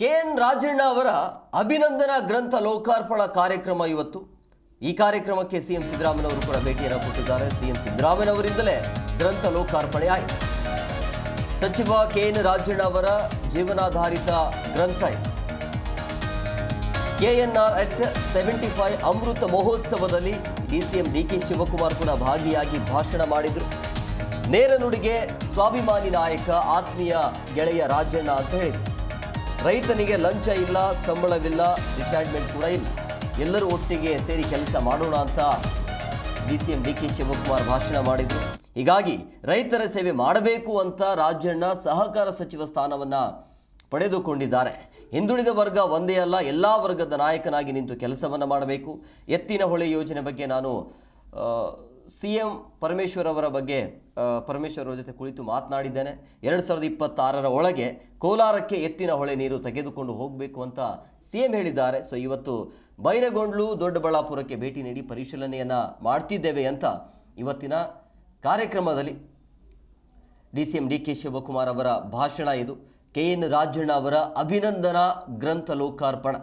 K N Rajanna ಅವರ ಅಭಿನಂದನಾ ಗ್ರಂಥ ಲೋಕಾರ್ಪಣ ಕಾರ್ಯಕ್ರಮ ಇವತ್ತು. ಈ ಕಾರ್ಯಕ್ರಮಕ್ಕೆ ಸಿಎಂ ಸಿದ್ದರಾಮಯ್ಯನವರು ಕೂಡ ಭೇಟಿಯನ್ನು ಕೊಟ್ಟಿದ್ದಾರೆ. ಸಿಎಂ ಸಿದ್ದರಾಮಯ್ಯನವರಿಂದಲೇ ಗ್ರಂಥ ಲೋಕಾರ್ಪಣೆ ಆಯಿತು. ಸಚಿವ ಕೆ ಎನ್ ರಾಜಣ್ಣ ಅವರ ಜೀವನಾಧಾರಿತ ಗ್ರಂಥ ಇದು. ಕೆಎನ್ಆರ್ ಅಟ್ ಸೆವೆಂಟಿ ಫೈವ್ ಅಮೃತ ಮಹೋತ್ಸವದಲ್ಲಿ ಡಿಸಿಎಂ ಡಿ ಕೆ ಶಿವಕುಮಾರ್ ಕೂಡ ಭಾಗಿಯಾಗಿ ಭಾಷಣ ಮಾಡಿದರು. ನೇರ ನುಡಿಗೆ ಸ್ವಾಭಿಮಾನಿ ನಾಯಕ, ಆತ್ಮೀಯ ಗೆಳೆಯ ರಾಜಣ್ಣ ಅಂತ ಹೇಳಿದರು. ರೈತನಿಗೆ ಲಂಚ ಇಲ್ಲ, ಸಂಬಳವಿಲ್ಲ ರಿಟೈರ್ಮೆಂಟ್ ಕೂಡ ಇಲ್ಲ. ಎಲ್ಲರೂ ಒಟ್ಟಿಗೆ ಸೇರಿ ಕೆಲಸ ಮಾಡೋಣ ಅಂತ D C M D K Shivakumar ಭಾಷಣ ಮಾಡಿದರು. ಹೀಗಾಗಿ ರೈತರ ಸೇವೆ ಮಾಡಬೇಕು ಅಂತ ರಾಜಣ್ಣ ಸಹಕಾರ ಸಚಿವ ಸ್ಥಾನವನ್ನು ಪಡೆದುಕೊಂಡಿದ್ದಾರೆ. ಹಿಂದುಳಿದ ವರ್ಗ ಒಂದೇ ಅಲ್ಲ, ಎಲ್ಲ ವರ್ಗದ ನಾಯಕನಾಗಿ ನಿಂತು ಕೆಲಸವನ್ನು ಮಾಡಬೇಕು. ಎತ್ತಿನ ಹೊಳೆ ಯೋಜನೆ ಬಗ್ಗೆ ನಾನು ಸಿ ಎಂ ಪರಮೇಶ್ವರ್ ಅವರ ಬಗ್ಗೆ ಪರಮೇಶ್ವರ್ ಅವರ ಜೊತೆ ಕುಳಿತು ಮಾತನಾಡಿದ್ದೇನೆ. ಎರಡು ಸಾವಿರದ ಇಪ್ಪತ್ತಾರರ ಒಳಗೆ ಕೋಲಾರಕ್ಕೆ ಎತ್ತಿನ ಹೊಳೆ ನೀರು ತೆಗೆದುಕೊಂಡು ಹೋಗಬೇಕು ಅಂತ ಸಿ ಎಂ ಹೇಳಿದ್ದಾರೆ. ಸೊ, ಇವತ್ತು ಬೈರಗೊಂಡ್ಲು ದೊಡ್ಡಬಳ್ಳಾಪುರಕ್ಕೆ ಭೇಟಿ ನೀಡಿ ಪರಿಶೀಲನೆಯನ್ನು ಮಾಡ್ತಿದ್ದೇವೆ ಅಂತ ಇವತ್ತಿನ ಕಾರ್ಯಕ್ರಮದಲ್ಲಿ D C M D K Shivakumar ಅವರ ಭಾಷಣ ಇದು. ಕೆ ಎನ್ ರಾಜಣ್ಣ ಅವರ ಅಭಿನಂದನಾ ಗ್ರಂಥ ಲೋಕಾರ್ಪಣ.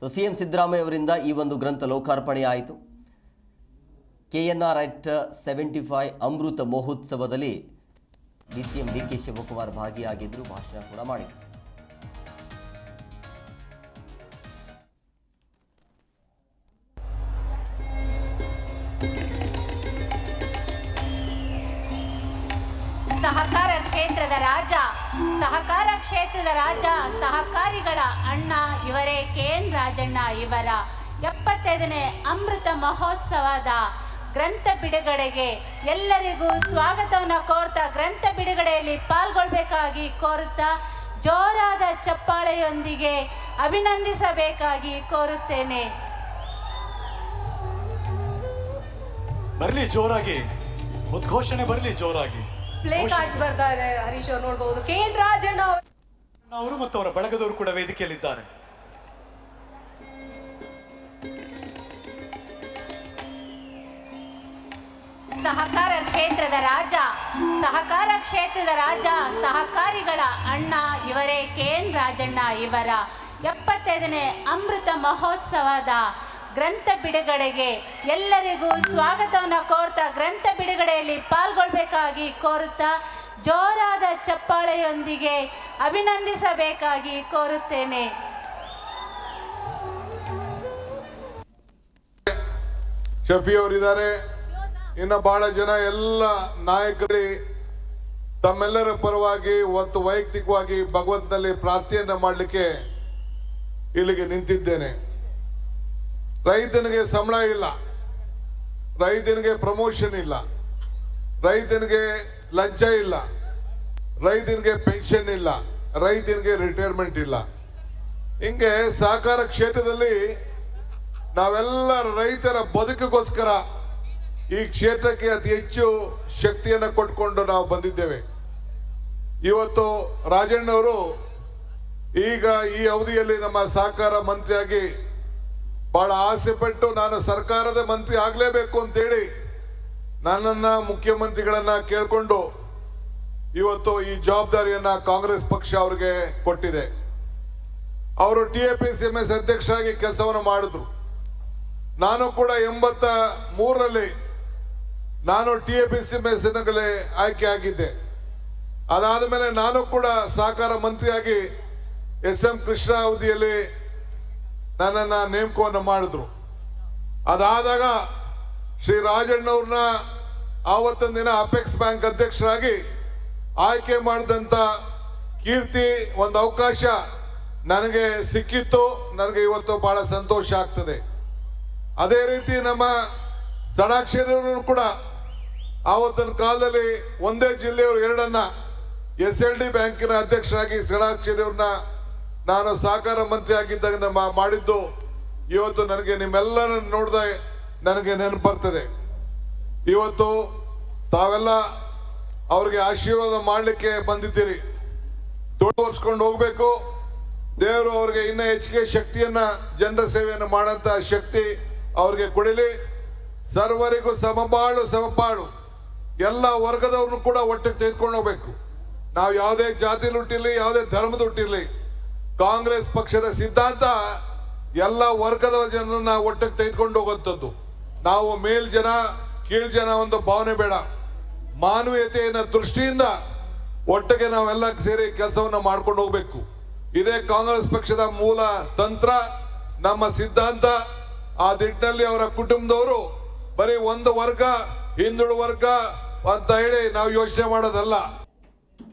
ಸೊ ಸಿ ಎಂ ಸಿದ್ದರಾಮಯ್ಯ ಅವರಿಂದ ಈ ಒಂದು ಗ್ರಂಥ ಲೋಕಾರ್ಪಣೆ ಆಯಿತು. K N R at seventy five ಅಮೃತ ಮಹೋತ್ಸವದಲ್ಲಿ D C M D K Shivakumar ಭಾಗಿಯಾಗಿದ್ದರು ಭಾಷಣ ಕೂಡ ಮಾಡಿದರು. ಸಹಕಾರ ಕ್ಷೇತ್ರದ ರಾಜ, ಸಹಕಾರ ಕ್ಷೇತ್ರದ ರಾಜ, ಸಹಕಾರಿಗಳ ಅಣ್ಣ ಇವರೇ ಕೆ ಎನ್ ರಾಜಣ್ಣ ಇವರ ಎಪ್ಪತ್ತೈದನೇ ಅಮೃತ ಮಹೋತ್ಸವದ ಗ್ರಂಥ ಬಿಡುಗಡೆಗೆ ಎಲ್ಲರಿಗೂ ಸ್ವಾಗತವನ್ನು ಕೋರ್ತಾ ಗ್ರಂಥ ಬಿಡುಗಡೆಯಲ್ಲಿ ಪಾಲ್ಗೊಳ್ಬೇಕಾಗಿ ಕೋರುತ್ತಾ ಜೋರಾದ ಚಪ್ಪಾಳೆಯೊಂದಿಗೆ ಅಭಿನಂದಿಸಬೇಕಾಗಿ ಕೋರುತ್ತೇನೆ. ಬರ್ಲಿ ಜೋರಾಗಿ ಉದ್ಘೋಷಣೆ ಬರ್ಲಿ ಜೋರಾಗಿ. ಪ್ಲೇ ಕಾರ್ಡ್ಸ್ ಬರ್ತಾ ಇದೆ ಹರೀಶ್ ಅವ್ರು ನೋಡ್ಬೋದು. ಕೆ ಎನ್ ರಾಜಣ್ಣ ಅವ್ರು ಅವರು ಮತ್ತು ಅವರ ಬಳಗದವರು ಕೂಡ ವೇದಿಕೆಯಲ್ಲಿದ್ದಾರೆ. ಸಹಕಾರ ಕ್ಷೇತ್ರದ ರಾಜ, ಸಹಕಾರ ಕ್ಷೇತ್ರದ ರಾಜ, ಸಹಕಾರಿಗಳ ಅಣ್ಣ ಇವರೇ ಕೆ ಎನ್ ರಾಜಣ್ಣ ಇವರ ಎಪ್ಪತ್ತೈದನೇ ಅಮೃತ ಮಹೋತ್ಸವದ ಗ್ರಂಥ ಬಿಡುಗಡೆಗೆ ಎಲ್ಲರಿಗೂ ಸ್ವಾಗತವನ್ನು ಕೋರ್ತಾ ಗ್ರಂಥ ಬಿಡುಗಡೆಯಲ್ಲಿ ಪಾಲ್ಗೊಳ್ಬೇಕಾಗಿ ಕೋರುತ್ತಾ ಜೋರಾದ ಚಪ್ಪಾಳೆಯೊಂದಿಗೆ ಅಭಿನಂದಿಸಬೇಕಾಗಿ ಕೋರುತ್ತೇನೆ. ಶಫಿ ಅವರಿದ್ದಾರೆ. ಇನ್ನು ಬಹಳ ಜನ ಎಲ್ಲ ನಾಯಕರು ತಮ್ಮೆಲ್ಲರ ಪರವಾಗಿ ಮತ್ತು ವೈಯಕ್ತಿಕವಾಗಿ ಭಗವಂತನಲ್ಲಿ ಪ್ರಾರ್ಥನೆಯನ್ನ ಮಾಡಲಿಕ್ಕೆ ಇಲ್ಲಿಗೆ ನಿಂತಿದ್ದೇನೆ. ರೈತನಿಗೆ ಸಂಬಳ ಇಲ್ಲ. ರೈತನಿಗೆ ಪ್ರಮೋಷನ್ ಇಲ್ಲ. ರೈತನಿಗೆ ಲಂಚ ಇಲ್ಲ. ರೈತನಿಗೆ ಪೆನ್ಷನ್ ಇಲ್ಲ. ರೈತನಿಗೆ ರಿಟೈರ್ಮೆಂಟ್ ಇಲ್ಲ. ಹಿಂಗೆ ಸಹಕಾರ ಕ್ಷೇತ್ರದಲ್ಲಿ ನಾವೆಲ್ಲ ರೈತರ ಬದುಕಿಗೋಸ್ಕರ ಈ ಕ್ಷೇತ್ರಕ್ಕೆ ಅತಿ ಹೆಚ್ಚು ಶಕ್ತಿಯನ್ನು ಕೊಟ್ಕೊಂಡು ನಾವು ಬಂದಿದ್ದೇವೆ. ಇವತ್ತು ರಾಜಣ್ಣವರು ಈಗ ಈ ಅವಧಿಯಲ್ಲಿ ನಮ್ಮ ಸಹಕಾರ ಮಂತ್ರಿಯಾಗಿ ಬಹಳ ಆಸೆ ಪಟ್ಟು ನಾನು ಸರ್ಕಾರದ ಮಂತ್ರಿ ಆಗಲೇಬೇಕು ಅಂತೇಳಿ ನನ್ನನ್ನ ಮುಖ್ಯಮಂತ್ರಿಗಳನ್ನ ಕೇಳಿಕೊಂಡು ಇವತ್ತು ಈ ಜವಾಬ್ದಾರಿಯನ್ನ ಕಾಂಗ್ರೆಸ್ ಪಕ್ಷ ಅವರಿಗೆ ಕೊಟ್ಟಿದೆ. ಅವರು T A P C M S ಅಧ್ಯಕ್ಷರಾಗಿ ಕೆಲಸವನ್ನು ಮಾಡಿದ್ರು. ನಾನು ಕೂಡ ಎಂಬತ್ತ ಮೂರರಲ್ಲಿ ನಾನು T A P C S ಆಯ್ಕೆ ಆಗಿದ್ದೆ. ಅದಾದ ಮೇಲೆ ನಾನು ಕೂಡ ಸಹಕಾರ ಮಂತ್ರಿಯಾಗಿ ಎಸ್ ಎಂ ಕೃಷ್ಣ ಅವಧಿಯಲ್ಲಿ ನನ್ನನ್ನು ನೇಮಕವನ್ನು ಮಾಡಿದ್ರು. ಅದಾದಾಗ ಶ್ರೀ ರಾಜಣ್ಣವ್ರನ್ನ ಆವತ್ತಿನ ದಿನ ಅಪೆಕ್ಸ್ ಬ್ಯಾಂಕ್ ಅಧ್ಯಕ್ಷರಾಗಿ ಆಯ್ಕೆ ಮಾಡಿದಂಥ ಕೀರ್ತಿ ಒಂದು ಅವಕಾಶ ನನಗೆ ಸಿಕ್ಕಿತ್ತು. ನನಗೆ ಇವತ್ತು ಬಹಳ ಸಂತೋಷ ಆಗ್ತದೆ. ಅದೇ ರೀತಿ ನಮ್ಮ ಸಡಾಕ್ಷರವರು ಕೂಡ ಆವತ್ತಿನ ಕಾಲದಲ್ಲಿ ಒಂದೇ ಜಿಲ್ಲೆಯವರು ಎರಡನ್ನ ಎಸ್ ಎಲ್ ಡಿ ಬ್ಯಾಂಕಿನ ಅಧ್ಯಕ್ಷರಾಗಿ ಅವ್ರನ್ನ ನಾನು ಸಹಕಾರ ಮಂತ್ರಿ ಆಗಿದ್ದಾಗ ಮಾಡಿದ್ದು. ಇವತ್ತು ನನಗೆ ನಿಮ್ಮೆಲ್ಲರನ್ನು ನೋಡಿದ ನನಗೆ ನೆನಪು ಬರ್ತದೆ. ಇವತ್ತು ತಾವೆಲ್ಲ ಅವ್ರಿಗೆ ಆಶೀರ್ವಾದ ಮಾಡಲಿಕ್ಕೆ ಬಂದಿದ್ದೀರಿ. ತೋರ್ಸ್ಕೊಂಡು ಹೋಗ್ಬೇಕು. ದೇವರು ಅವ್ರಿಗೆ ಇನ್ನೂ ಹೆಚ್ಚಿಗೆ ಶಕ್ತಿಯನ್ನ ಜನರ ಸೇವೆಯನ್ನು ಮಾಡಂತ ಶಕ್ತಿ ಅವ್ರಿಗೆ ಕೊಡಲಿ. ಸರ್ವರಿಗೂ ಸಮಬಾಳು ಸಮಪಾಳು. ಎಲ್ಲ ವರ್ಗದವ್ರನ್ನು ಕೂಡ ಒಟ್ಟಿಗೆ ತೆಗೆದುಕೊಂಡು ಹೋಗ್ಬೇಕು. ನಾವು ಯಾವುದೇ ಜಾತಿಲಿ ಹುಟ್ಟಿರ್ಲಿ, ಯಾವುದೇ ಧರ್ಮದ ಹುಟ್ಟಿರ್ಲಿ, ಕಾಂಗ್ರೆಸ್ ಪಕ್ಷದ ಸಿದ್ಧಾಂತ ಎಲ್ಲ ವರ್ಗದ ಜನರನ್ನ ಒಟ್ಟಿಗೆ ತೆಗೆದುಕೊಂಡು ಹೋಗುವಂಥದ್ದು. ನಾವು ಮೇಲ್ ಜನ, ಕೀಳ್ ಜನ ಒಂದು ಭಾವನೆ ಬೇಡ. ಮಾನವೀಯತೆಯನ್ನ ದೃಷ್ಟಿಯಿಂದ ಒಟ್ಟಿಗೆ ನಾವೆಲ್ಲ ಸೇರಿ ಕೆಲಸವನ್ನ ಮಾಡ್ಕೊಂಡು ಹೋಗ್ಬೇಕು. ಇದೇ ಕಾಂಗ್ರೆಸ್ ಪಕ್ಷದ ಮೂಲ ತಂತ್ರ, ನಮ್ಮ ಸಿದ್ಧಾಂತ. ಆ ನಿಟ್ಟಿನಲ್ಲಿ ಅವರ ಕುಟುಂಬದವರು ಬರೀ ಒಂದು ವರ್ಗ ಹಿಂದುಳು ವರ್ಗ ಅಂತ ಹೇಳಿ ನಾವು ಯೋಚನೆ ಮಾಡೋದಲ್ಲ.